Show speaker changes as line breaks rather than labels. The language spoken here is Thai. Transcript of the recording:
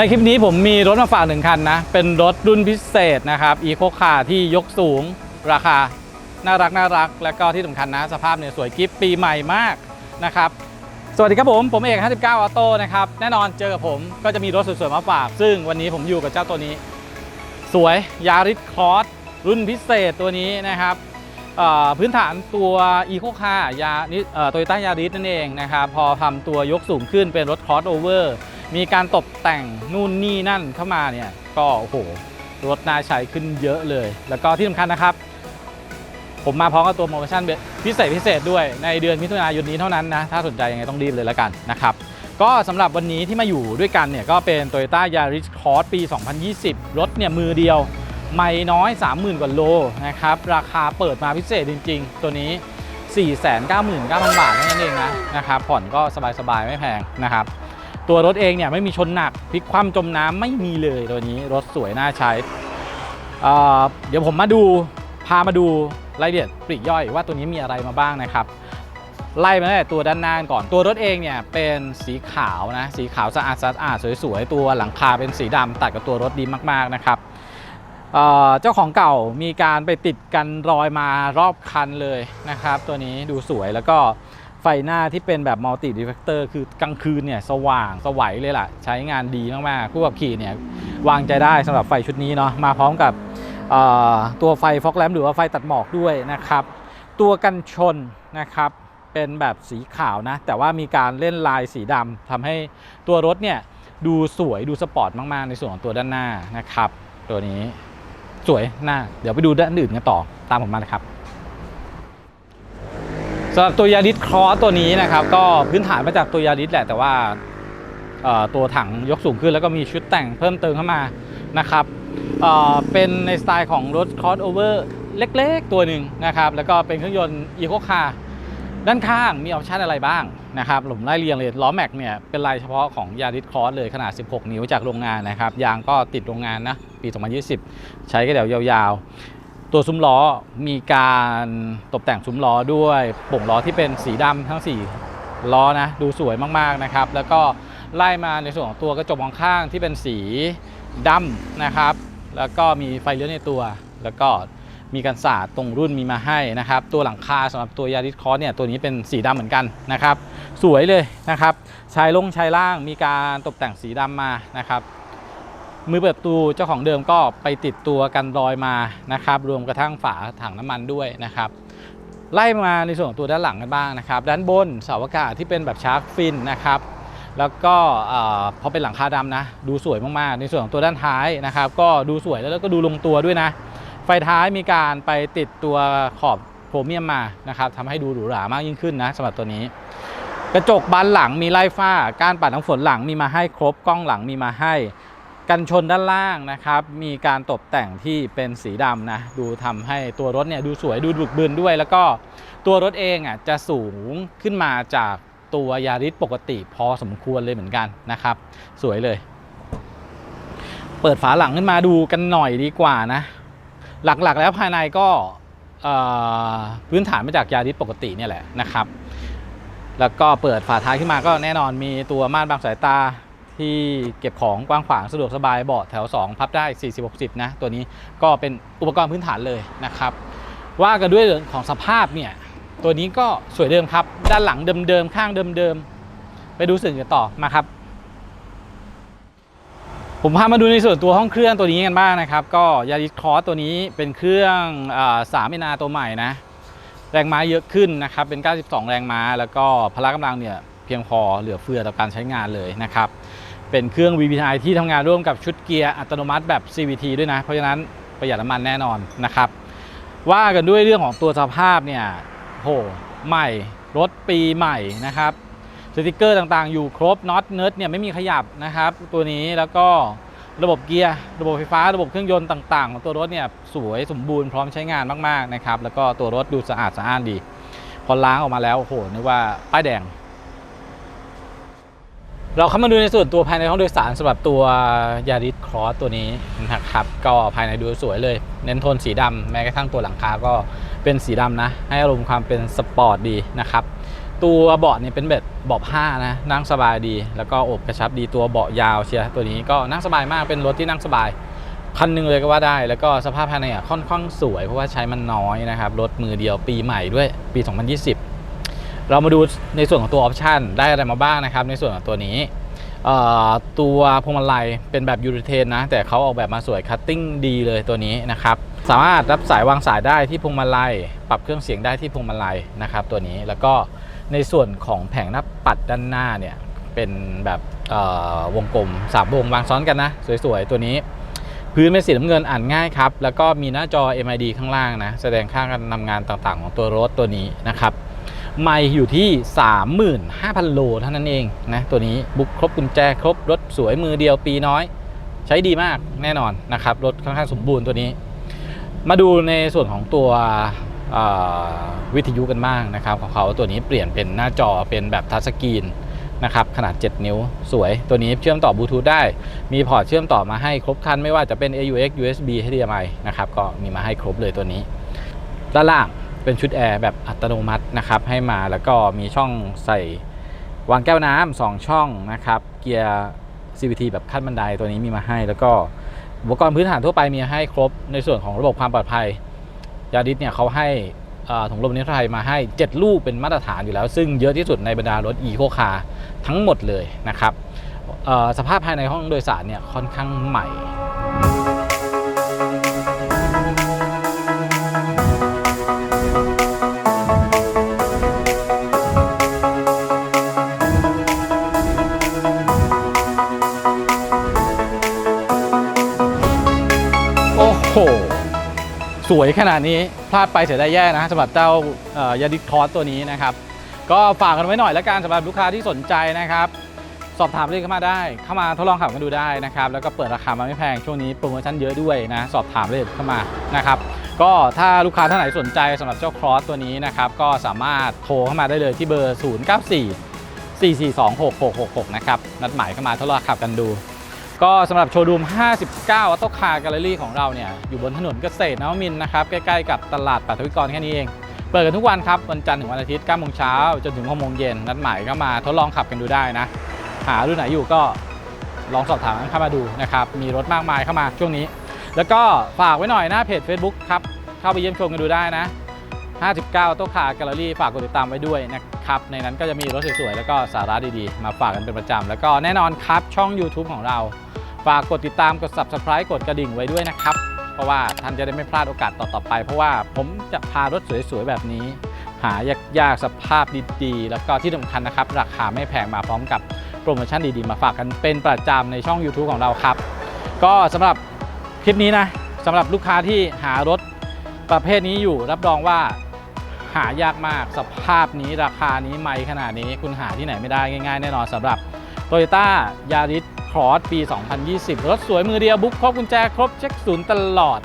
ในคลิปนี้ผมมีรถมาฝากหนึ่งคันนะ เป็นรถรุ่นพิเศษนะครับอีโคคาที่ยกสูงราคา น่ารักน่ารัก และก็ที่สำคัญนะ สภาพเนี่ยสวยกิฟปีใหม่มากนะครับ สวัสดีครับผม ผมเอก 59ออโต้นะครับ แน่นอนเจอกับผมก็จะมีรถสวยๆมาฝาก ซึ่งวันนี้ผมอยู่กับเจ้าตัวนี้ สวยยาริสครอสรุ่นพิเศษตัวนี้นะครับพื้นฐานตัวอีโคคายานิโตโยต้ายาริสนั่นเองนะครับ พอทำตัวยกสูงขึ้นเป็นรถครอสโอเวอร์ มีการตกแต่งนู่นนี่นั่นเข้ามาเนี่ยก็โอ้โหรถน่าใช้ขึ้นเยอะเลย แล้วก็ที่สำคัญนะครับ ผมมาพร้อมกับตัวโปรโมชั่นพิเศษพิเศษด้วยในเดือนมิถุนายนนี้เท่านั้นนะ ถ้าสนใจยังไงต้องรีบเลยแล้วกันนะครับ ก็สำหรับวันนี้ที่มาอยู่ด้วยกันเนี่ยก็เป็น Toyota Yaris Cross ปี 2020 รถเนี่ยมือเดียว ไม่น้อย 30,000 กว่าโลนะครับ ราคาเปิดมาพิเศษจริง ๆ ตัวนี้ 499,000 บาทเท่านั้นเองนะนะครับผ่อนก็สบายๆไม่แพงนะครับ ตัวรถเองเนี่ยไม่มีชนหนักพลิกคว่ำจมน้ำไม่มีเลยตัวนี้รถสวยน่าใช้เเดี๋ยวผมมาดูพามาดูรายละเอียดปลีกย่อยว่าตัวนี้มีอะไรมาบ้างนะครับ ไล่มาตั้งแต่ตัวด้านหน้าก่อนตัวรถเองเนี่ยเป็นสีขาวนะสีขาวสะอาดสะอาดสวยๆตัวหลังคาเป็นสีดำตัดกับตัวรถดีมากๆนะครับเเจ้าของเก่ามีการไปติดกันรอยมารอบคันเลยนะครับ ตัวนี้ดูสวยแล้วก็ ไฟหน้าที่เป็นแบบมัลติดีเฟกเตอร์คือกลางคืนเนี่ยสว่างสวัยเลยล่ะ ใช้งานดีมากๆผู้ขับขี่เนี่ยวางใจได้สำหรับไฟชุดนี้เนาะมาพร้อมกับตัวไฟฟอกแลมหรือว่าไฟตัดหมอกด้วยนะครับ ตัวกันชนนะครับเป็นแบบสีขาวนะ แต่ว่ามีการเล่นลายสีดำทำให้ตัวรถเนี่ยดูสวยดูสปอร์ตมาก ๆ ในส่วนของตัวด้านหน้านะครับ ตัวนี้สวยหน้า เดี๋ยวไปดูด้านอื่นกันต่อตามผมมาเลยครับ สำหรับตัวยาริสครอสตัวนี้นะครับ ก็พื้นฐานมาจากตัวยาริสแหละแต่ว่าตัวถังยกสูงขึ้นแล้วก็มีชุดแต่งเพิ่มเติมเข้ามานะครับเเป็นในสไตล์ของรถครอสโอเวอร์เล็กๆ ตัวหนึ่งนะครับ แล้วก็เป็นเครื่องยนต์อีโคคาด้านข้างมีออปชันอะไรบ้างนะครับผมไล่เรียงเลยล้อแม็กเนี่ยเป็นลายเฉพาะของยาริสคอสเลยขนาด 16 นิ้วจากโรงงานนะครับ ยางก็ติดโรงงานนะ ปี 2020 ใช้ก็เดี๋ยวยาวๆ ตัวซุ้มล้อมีการตกแต่งซุ้มล้อด้วยป่งล้อที่เป็นสีดำทั้ง 4 ล้อนะดูสวยมากๆนะครับ แล้วก็ไล่มาในส่วนของตัวกระจกมองข้างที่เป็นสีดำนะครับ แล้วก็มีไฟเลี้ยวในตัว แล้วก็มีกันสาดตรงรุ่นมีมาให้นะครับ ตัวหลังคาสำหรับตัวยาริสคอสเนี่ยตัวนี้เป็นสีดำเหมือนกันนะครับ สวยเลยนะครับชายลงชายล่างมีการตกแต่งสีดำมานะครับ มือเปิดประตูเจ้าของเดิมก็ไปติดตัวกันรอยมานะครับ รวมกระทั่งฝาถังน้ำมันด้วยนะครับ ไล่มาในส่วนของตัวด้านหลังกันบ้างนะครับ ด้านบนเสาอากาศที่เป็นแบบชาร์กฟินนะครับแล้วก็พอเป็นหลังคาดำนะ ดูสวยมากๆ ในส่วนของตัวด้านท้ายนะครับ ก็ดูสวยแล้วก็ดูลงตัวด้วยนะ ไฟท้ายมีการไปติดตัวขอบโครเมียมมานะครับทำให้ดูหรูหรามากยิ่งขึ้นนะสำหรับตัวนี้ กระจกบานหลังมีไล่ฝ้า การปัดน้ำฝนหลังมีมาให้ครบกล้องหลังมีมาให้ กันชนด้านล่างนะครับ มีการตกแต่งที่เป็นสีดำนะ ดูทำให้ตัวรถเนี่ยดูสวยดูบึกบึนด้วย แล้วก็ตัวรถเองอะจะสูงขึ้นมาจากตัวยาริสปกติพอสมควรเลยเหมือนกันนะครับ สวยเลย เปิดฝาหลังขึ้นมาดูกันหน่อยดีกว่านะ หลักๆแล้วภายในก็พื้นฐานมาจากยาริสปกติเนี่ยแหละนะครับ แล้วก็เปิดฝาท้ายขึ้นมาก็แน่นอนมีตัวม่านบังสายตา ที่เก็บของกว้างขวางสะดวกสบายเบาะแถว 2 พับได้ 40-60 นะ ตัวนี้ก็เป็นอุปกรณ์พื้นฐานเลยนะครับ ว่ากันด้วยเรื่องของสภาพเนี่ย ตัวนี้ก็สวยเดิมครับ ด้านหลังเดิมๆ ข้างเดิมๆ ไปดูสิ่งกันต่อมาครับ ผมพามาดูในส่วนตัวห้องเครื่องตัวนี้กันบ้างนะครับ ก็ยาริสคอสตัวนี้เป็นเครื่องสามเอนาตัวใหม่นะแรงม้าเยอะขึ้นนะครับเป็น 92 แรงม้า แล้วก็พละกำลังเนี่ยเพียงพอเหลือเฟือต่อการใช้งานเลยนะครับ เป็นเครื่อง VVTi ที่ทำงานร่วมกับชุดเกียร์อัตโนมัติแบบ CVT ด้วยนะ เพราะฉะนั้นประหยัดน้ำมันแน่นอนนะครับ ว่ากันด้วยเรื่องของตัวสภาพเนี่ยโหใหม่รถปีใหม่นะครับสติกเกอร์ต่างๆ อยู่ครบน็อตเนิร์ดเนี่ยไม่มีขยับนะครับ ตัวนี้แล้วก็ระบบเกียร์ระบบไฟฟ้าระบบเครื่องยนต์ต่างๆ ของตัวรถเนี่ยสวยสมบูรณ์พร้อมใช้งานมากๆนะครับแล้วก็ตัวรถดูสะอาดสะอ้านดี พอล้างออกมาแล้วโอ้โหนึกว่าป้ายแดง เราเข้ามาดูในส่วนตัวภายในห้องโดยสารสำหรับตัวยาริสครอสตัวนี้นะครับก็ภายในดูสวยเลย เน้นโทนสีดำแม้กระทั่งตัวหลังคาก็เป็นสีดำนะ ให้อารมณ์ความเป็นสปอร์ตดีนะครับตัวเบาะเนี่ยเป็นแบบเบาะผ้านะนั่งสบายดี แล้วก็อบกระชับดีตัวเบาะยาวเชียร์ตัวนี้ก็นั่งสบายมากเป็นรถที่นั่งสบายคันหนึงเลยก็ว่าได้ แล้วก็สภาพภายในอะค่อนข้างสวยเพราะว่าใช้มันน้อยนะครับรถมือเดียวปีใหม่ด้วยปี 2020 เรามาดูในส่วนของตัวออปชันได้อะไรมาบ้างนะครับ ในส่วนของตัวนี้ตัวพวงมาลัยเป็นแบบยูริเทนนะ แต่เขาออกแบบมาสวยคัตติ้งดีเลยตัวนี้นะครับ สามารถรับสายวางสายได้ที่พวงมาลัย ปรับเครื่องเสียงได้ที่พวงมาลัยนะครับ ตัวนี้แล้วก็ในส่วนของแผงหน้าปัดด้านหน้าเนี่ยเป็นแบบวงกลมสามวงวางซ้อนกันนะ สวยๆ ตัวนี้ พื้นเป็นสีน้ำเงินอ่านง่ายครับ แล้วก็มีหน้าจอ MID ข้างล่างนะ แสดงค่าการทำงานต่างๆ ของตัวรถตัวนี้นะครับ ไม่อยู่ที่ 35,000 โลเท่านั้นเองนะตัวนี้บุกครบกุญแจครบรถสวยมือเดียวปีน้อย ใช้ดีมากแน่นอนนะครับ รถค่อนข้างสมบูรณ์ตัวนี้ มาดูในส่วนของตัววิทยุกันบ้างนะครับ ของเขาตัวนี้เปลี่ยนเป็นหน้าจอเป็นแบบทัชสกรีนนะครับขนาด 7 นิ้วสวย ตัวนี้เชื่อมต่อบลูทูธได้ มีพอร์ตเชื่อมต่อมาให้ครบครันไม่ว่าจะเป็น AUX USB HDMI นะครับก็มีมาให้ครบเลยตัวนี้ ด้านล่าง เป็นชุดแอร์แบบอัตโนมัตินะครับให้มาแล้วก็มีช่องใส่วางแก้วน้ำสองช่องนะครับเกียร์ CVT แบบขั้นบันไดตัวนี้มีมาให้ แล้วก็อุปกรณ์พื้นฐานทั่วไปมีให้ครบในส่วนของระบบความปลอดภัยยาดิสเนี่ยเขาให้อ่อถุงลมนิรภัยมาให้ 7 ลูกเป็นมาตรฐานอยู่แล้ว ซึ่งเยอะที่สุดในบรรดารถ e ีโคคาทั้งหมดเลยนะครับสภาพภายในห้องโดยสารเนี่ยค่อนข้างใหม่ สวยขนาดนี้พลาดไปเสียไดายแย่นะสำหรับเจ้ายาดิคอสตัวนี้นะครับ ก็ฝากกันไว้หน่อยแล้วกันสำหรับลูกค้าที่สนใจนะครับ สอบถามเรื่องเข้ามาได้ เข้ามาทดลองขับกันดูได้นะครับ แล้วก็เปิดราคามาไม่แพงช่วงนี้โปรโมชั่นเยอะด้วยนะ สอบถามเลยเข้ามานะครับก็ถ้าลูกค้าท่านไหนสนใจสำหรับเจ้าครอสตัวนี้นะครับก็สามารถโทรเข้ามาได้เลยที่เบอร์ 094 4426666 นะครับ นัดหมายเข้ามาทดลองขับกันดู ก็สำหรับโชว์รูม 59อัตโตคาร์แกลเลอรี่ของเราเนี่ย อยู่บนถนนเกษตรนวมินนะครับ ใกล้ๆกับตลาดปัทวิกรแค่นี้เอง เปิดกันทุกวันครับ วันจันทร์ถึงวันอาทิตย์9โมงเช้าจนถึง6โมงเย็น นัดหมายก็มาทดลองขับกันดูได้นะ หารุ่นไหนอยู่ก็ลองสอบถามเข้ามาดูนะครับ มีรถมากมายเข้ามาช่วงนี้ แล้วก็ฝากไว้หน่อยหน้าเพจ Facebook ครับ เข้าไปเยี่ยมชมกันดูได้นะ 59 โต๊ะขาแกลเลอรี่ฝากกดติดตามไว้ด้วยนะครับ ในนั้นก็จะมีรถสวยๆ แล้วก็สาระดีๆ มาฝากกันเป็นประจำ แล้วก็แน่นอนครับช่อง YouTube ของเรา ฝากกดติดตามกด Subscribe กดกระดิ่งไว้ด้วยนะครับ เพราะว่าท่านจะได้ไม่พลาดโอกาสต่อๆไป เพราะว่าผมจะพารถสวยๆแบบนี้ หายากๆสภาพดีๆ แล้วก็ที่สำคัญนะครับ ราคาไม่แพงมาพร้อมกับโปรโมชั่นดีๆ มาฝากกันเป็นประจำในช่อง YouTube ของเราครับ ก็สำหรับคลิปนี้นะสำหรับลูกค้าที่หารถประเภทนี้อยู่รับรองว่าหายากมากสภาพนี้ราคานี้ไม่ขนาดนี้คุณหาที่ไหนไม่ได้ง่าย ๆ แน่นอนสำหรับ โตโยต้ายาริสครอสปี 2020 รถสวยมือเดียวบุ๊กครบกุญแจครบเช็คศูนย์ตลอด